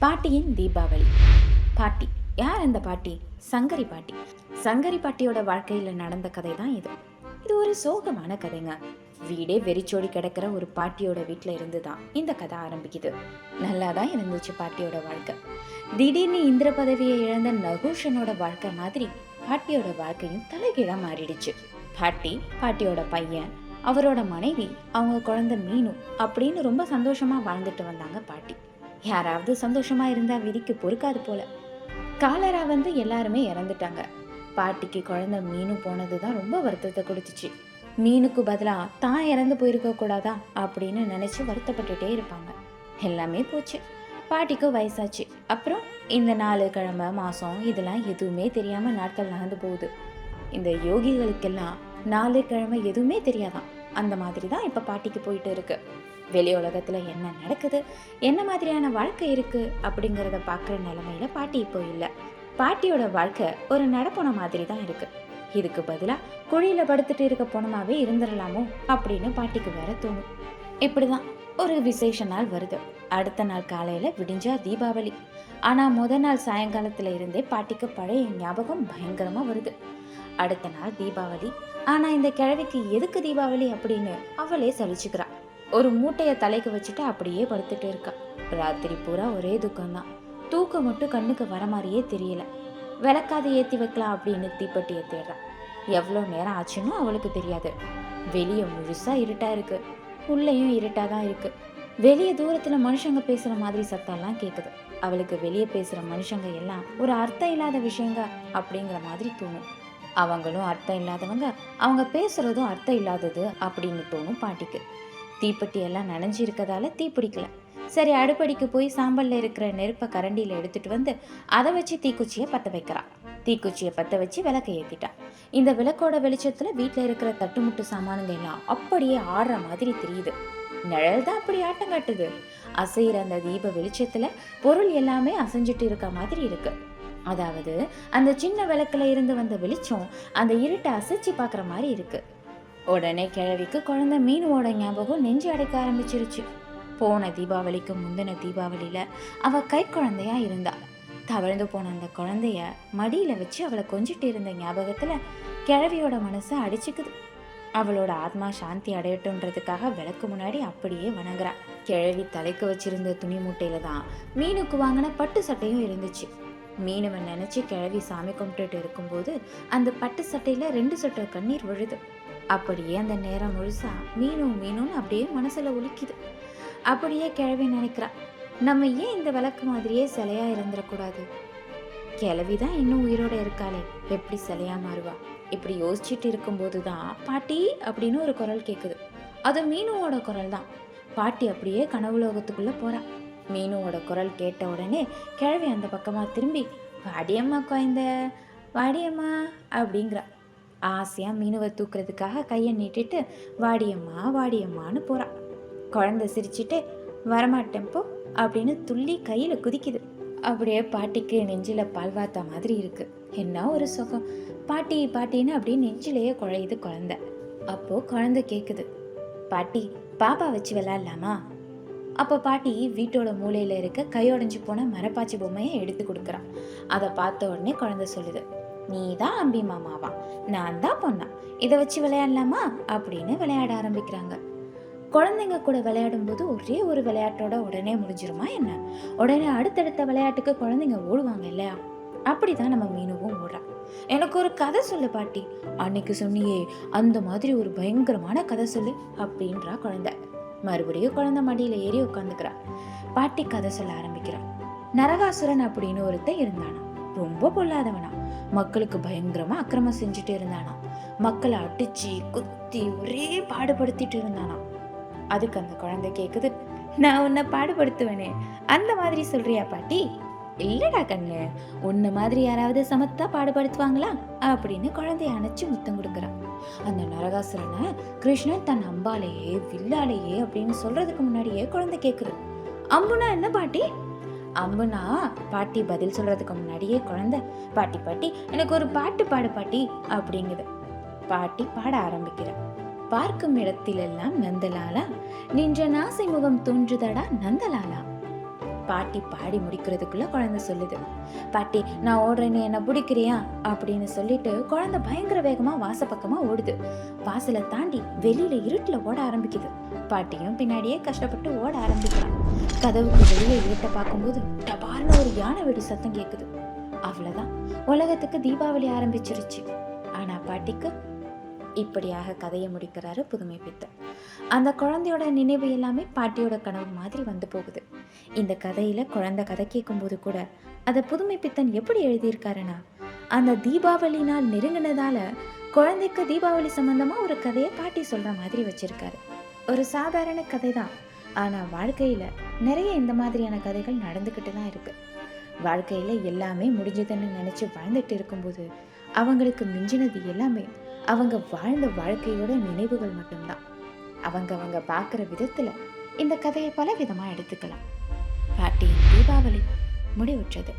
பாட்டியின் தீபாவளி. பாட்டி. யார் அந்த பாட்டி? சங்கரி பாட்டி. சங்கரி பாட்டியோட வாழ்க்கையில் நடந்த கதை தான் இது. இது ஒரு சோகமான கதைங்க. வீடே வெறிச்சோடி கிடக்கிற ஒரு பாட்டியோட வீட்டில் இருந்து தான் இந்த கதை ஆரம்பிக்குது. நல்லா தான் இருந்துச்சு பாட்டியோட வாழ்க்கை. திடீர்னு இந்திர பதவியை இழந்த நகூஷனோட வாழ்க்கை மாதிரி பாட்டியோட வாழ்க்கையும் தலைகீழாக மாறிடுச்சு. பாட்டி பாட்டியோட பையன் அவரோட மனைவி அவங்க குழந்தை மீனு அப்படின்னு ரொம்ப சந்தோஷமாக வாழ்ந்துட்டு வந்தாங்க பாட்டி. யாராவது சந்தோஷமா இருந்தா விதிக்கு பொறுக்காது போல. காலரா வந்து எல்லாருமே இறந்துட்டாங்க. பாட்டிக்கு குழந்தை மீனு போனது தான் ரொம்ப வருத்தத்தை கொடுத்துச்சு. மீனுக்கு பதிலாக தான் இறந்து போயிருக்க கூடாதா? அப்படின்னு நினச்சி வருத்தப்பட்டுட்டே இருப்பாங்க. எல்லாமே போச்சு. பாட்டிக்கு வயசாச்சு. அப்புறம் இந்த நாலு கிழமை மாதம் இதெல்லாம் எதுவுமே தெரியாமல் நாட்கள் நடந்து போகுது. இந்த யோகிகளுக்கெல்லாம் நாலு கிழமை எதுவுமே தெரியாதான். அந்த மாதிரி தான் இப்போ பாட்டிக்கு போயிட்டு இருக்கு. வெளி உலகத்தில் என்ன நடக்குது என்ன மாதிரியான வாழ்க்கை இருக்குது அப்படிங்கிறத பார்க்குற நிலமையில பாட்டி இப்போ இல்லை. பாட்டியோட வாழ்க்கை ஒரு நடப்போன மாதிரி தான் இருக்குது இதுக்கு பதிலாக குழியில் படுத்துட்டு இருக்க போனமாவே இருந்துடலாமோ அப்படின்னு பாட்டிக்கு வேற தோணும். இப்படிதான் ஒரு விசேஷ நாள் வருது. அடுத்த நாள் காலையில் விடிஞ்சா தீபாவளி. ஆனால் முத நாள் சாயங்காலத்தில் இருந்தே பாட்டிக்கு பழைய ஞாபகம் பயங்கரமாக வருது. அடுத்த நாள் தீபாவளி. ஆனால் இந்த கிழவிக்கு எதுக்கு தீபாவளி அப்படின்னு அவளே சலிச்சுக்கிறாள் ஒரு மூட்டையை தலைக்கு வச்சுட்டு அப்படியே படுத்துட்டு இருக்கா. ராத்திரி பூரா ஒரே துக்கம்தான். தூக்கம் மட்டும் கண்ணுக்கு வர மாதிரியே தெரியல. விளக்காத ஏற்றி வைக்கலாம் அப்படின்னு தீப்பெட்டியை தேடுறா. எவ்வளோ நேரம் ஆச்சுன்னு அவளுக்கு தெரியாது. வெளியே முழுசாக இருட்டாக இருக்குது உள்ளேயும் இருட்டாக தான் இருக்குது வெளியே தூரத்தில் மனுஷங்க பேசுகிற மாதிரி சத்தம்லாம் கேட்குது அவளுக்கு வெளியே பேசுகிற மனுஷங்க எல்லாம் ஒரு அர்த்தம் இல்லாத விஷயங்க அப்படிங்கிற மாதிரி தோணும். அவங்களும் அர்த்தம் இல்லாதவங்க அவங்க பேசுகிறதும் அர்த்தம் இல்லாதது அப்படின்னு தோணும் பாட்டிக்கு. தீப்பெட்டி எல்லாம் நனைஞ்சு இருக்கதால தீ பிடிக்கல. சரி அடுப்படிக்கு போய் சாம்பலில் இருக்கிற நெருப்பை கரண்டியில் எடுத்துகிட்டு வந்து அதை வச்சு தீக்குச்சியை பற்ற வைக்கிறான் தீக்குச்சியை பற்ற வச்சு விளக்க ஏற்றிட்டான் இந்த விளக்கோட வெளிச்சத்தில் வீட்டில் இருக்கிற தட்டுமுட்டு சாமானுங்க எல்லாம் அப்படியே ஆடுற மாதிரி தெரியுது. நிழல் தான் அப்படி ஆட்டம் காட்டுது. அசைகிற அந்த தீப வெளிச்சத்தில் பொருள் எல்லாமே அசைஞ்சிட்டு இருக்க மாதிரி இருக்கு. அதாவது அந்த சின்ன விளக்குல இருந்து வந்த வெளிச்சம் அந்த இருட்டை அசைச்சு பார்க்குற மாதிரி இருக்குது உடனே கிழவிக்கு குழந்தை மீனுவோட ஞாபகம் நெஞ்சு அடைக்க ஆரம்பிச்சிருச்சு. போன தீபாவளிக்கு முந்தின தீபாவளியில் அவள் கை குழந்தையா இருந்தாள் தவழ்ந்து போன அந்த குழந்தைய மடியில் வச்சு அவளை கொஞ்சிட்டு இருந்த ஞாபகத்தில் கிழவியோட மனசை அடிச்சுக்குது. அவளோட ஆத்மா சாந்தி அடையட்டுன்றதுக்காக விளக்கு முன்னாடி அப்படியே வணங்குறா. கிழவி தலைக்கு வச்சிருந்த துணி மூட்டையில தான் மீனுக்கு வாங்கின பட்டு சட்டையும் இருந்துச்சு. மீனவன் நினைச்சு கிழவி சாமி கும்பிட்டுட்டு இருக்கும்போது அந்த பட்டு சட்டையில ரெண்டு சொட்டு கண்ணீர் விழுது. அப்படியே அந்த நேரம் முழுசா மீனும் மீனும்னு அப்படியே மனசுல ஒலிக்குது அப்படியே கிழவி நினைக்கிறா நம்ம ஏன் இந்த விளக்கு மாதிரியே சிலையா இருந்துடக்கூடாது கிழவி தான் இன்னும் உயிரோட இருக்காளே எப்படி சிலையா மாறுவா? இப்படி யோசிச்சுட்டு இருக்கும்போது தான் பாட்டி அப்படின்னு ஒரு குரல் கேட்குது அது மீனுவோட குரல் தான் பாட்டி அப்படியே கனவுலோகத்துக்குள்ளே போகிறான் மீனுவோட குரல் கேட்ட உடனே கிழவி அந்த பக்கமாக திரும்பி வாடியம்மா குழந்த வாடியம்மா அப்படிங்கிறா. ஆசையா மீனுவை தூக்குறதுக்காக கையை நீட்டிட்டு வாடியம்மா வாடியம்மான்னு போறா. குழந்தை சிரிச்சிட்டு வரமாட்டேன் போ அப்படின்னு துள்ளி கையில குதிக்குது. அப்படியே பாட்டிக்கு நெஞ்சில பால்வாத்தா மாதிரி இருக்கு. என்ன ஒரு சுகம். பாட்டி பாட்டின்னு அப்படியே நெஞ்சிலேயே குழையுது குழந்தை. அப்போ குழந்தை கேக்குது. பாட்டி பாப்பா வச்சு விளாட்லாமா அப்போ பாட்டி வீட்டோட மூலையில் இருக்க கையொடைஞ்சி போன மரப்பாச்சி பொம்மையை எடுத்து கொடுக்குறான் அதை பார்த்த உடனே குழந்தை சொல்லுது. நீ தான் அம்பி மாமாவா? நான் தான் பொண்ணா. இதை வச்சு விளையாடலாமா? அப்படின்னு விளையாட ஆரம்பிக்கிறாங்க. குழந்தைங்க கூட விளையாடும் போது ஒரே ஒரு விளையாட்டோட உடனே முடிஞ்சிருமா என்ன? உடனே அடுத்தடுத்த விளையாட்டுக்கு குழந்தைங்க ஓடுவாங்க இல்லையா? அப்படிதான் நம்ம மீனுவும் ஓடுறா. எனக்கு ஒரு கதை சொல்லு பாட்டி. அன்னைக்கு சொன்னியே அந்த மாதிரி ஒரு பயங்கரமான கதை சொல்லு அப்படின்றா குழந்தை. மறுபடியும் குழந்தை மடியில் ஏறி உட்காந்துக்கிறா. பாட்டி கதை சொல்ல ஆரம்பிக்கிறான் நரகாசுரன் அப்படின்னு ஒருத்தன் இருந்தானா ரொம்ப பொல்லாதவனா மக்களுக்கு பயங்கரமாக அக்கிரமம் செஞ்சுட்டு இருந்தானா. மக்களை அடிச்சு குத்தி ஒரே பாடுபடுத்திட்டு இருந்தானா. அதுக்கு அந்த குழந்தை கேட்குது நான் உன்னை பாடுபடுத்துவேனே. அந்த மாதிரி சொல்றியா பாட்டி? இல்லடா கண்ணு. உன்ன மாதிரி யாராவது சமத்தா பாடுபடுத்துவாங்களா? அப்படின்னு குழந்தைய அணைச்சு முத்தம் கொடுக்குறான் அந்த நரகாசுரனை கிருஷ்ணன் தன் அம்பாலேயே வில்லாலேயே அப்படின்னு சொல்றதுக்கு முன்னாடியே குழந்தை கேட்குது அம்புனா என்ன பாட்டி? அம்புனா பாட்டி பதில் சொல்கிறதுக்கு முன்னாடியே குழந்தை பாட்டி பாட்டி எனக்கு ஒரு பாட்டு பாடு பாட்டி அப்படிங்குது. பாட்டி பாட ஆரம்பிக்கிறார் பார்க்கும் இடத்திலெல்லாம் நந்தலாலா நின்ற நாசை முகம் தோன்றுதடா நந்தலாலா பாட்டி பாடி முடிக்கிறதுக்குள்ள குழந்தை சொல்லுது. பாட்டி நான் ஓடுறேன்னு என்ன பிடிக்கிறியா? அப்படின்னு சொல்லிட்டு குழந்தை பயங்கர வேகமா வாச பக்கமா ஓடுது. வாசலை தாண்டி வெளியில இருட்டுல ஓட ஆரம்பிக்குது. பாட்டியும் பின்னாடியே கஷ்டப்பட்டு ஓட ஆரம்பிக்கிறான். கதவுக்கு வெளியே இருட்டை பார்க்கும்போது டபார்னு ஒரு யானை வெடி சத்தம் கேட்குது அவ்வளவுதான். உலகத்துக்கு தீபாவளி ஆரம்பிச்சிருச்சு. ஆனா பாட்டிக்கு இப்படியாக கதையை முடிக்கிறாரு புதுமை பித்தன். அந்த குழந்தையோட நினைவு எல்லாமே பாட்டியோட கனவு மாதிரி வந்து போகுது. இந்த கதையில குழந்தை கதை கேட்கும்போது கூட அதை புதுமை பித்தன் எப்படி எழுதியிருக்காருன்னா அந்த தீபாவளி நாள் நெருங்கினதால குழந்தைக்கு தீபாவளி சம்பந்தமா ஒரு கதையை பாட்டி சொல்ற மாதிரி வச்சிருக்காரு. ஒரு சாதாரண கதை தான். ஆனா வாழ்க்கையில நிறைய இந்த மாதிரியான கதைகள் நடந்துக்கிட்டு தான் இருக்கு. வாழ்க்கையில எல்லாமே முடிஞ்சதுன்னு நினைச்சு வாழ்ந்துட்டு இருக்கும்போது அவங்களுக்கு மிஞ்சினது எல்லாமே அவங்க வாழ்ந்த வாழ்க்கையோட நினைவுகள் மட்டும்தான். அவங்க அவங்க பார்க்குற விதத்துல இந்த கதையை பல விதமா எடுத்துக்கலாம். பாட்டியின் தீபாவளி முடிவுற்றது.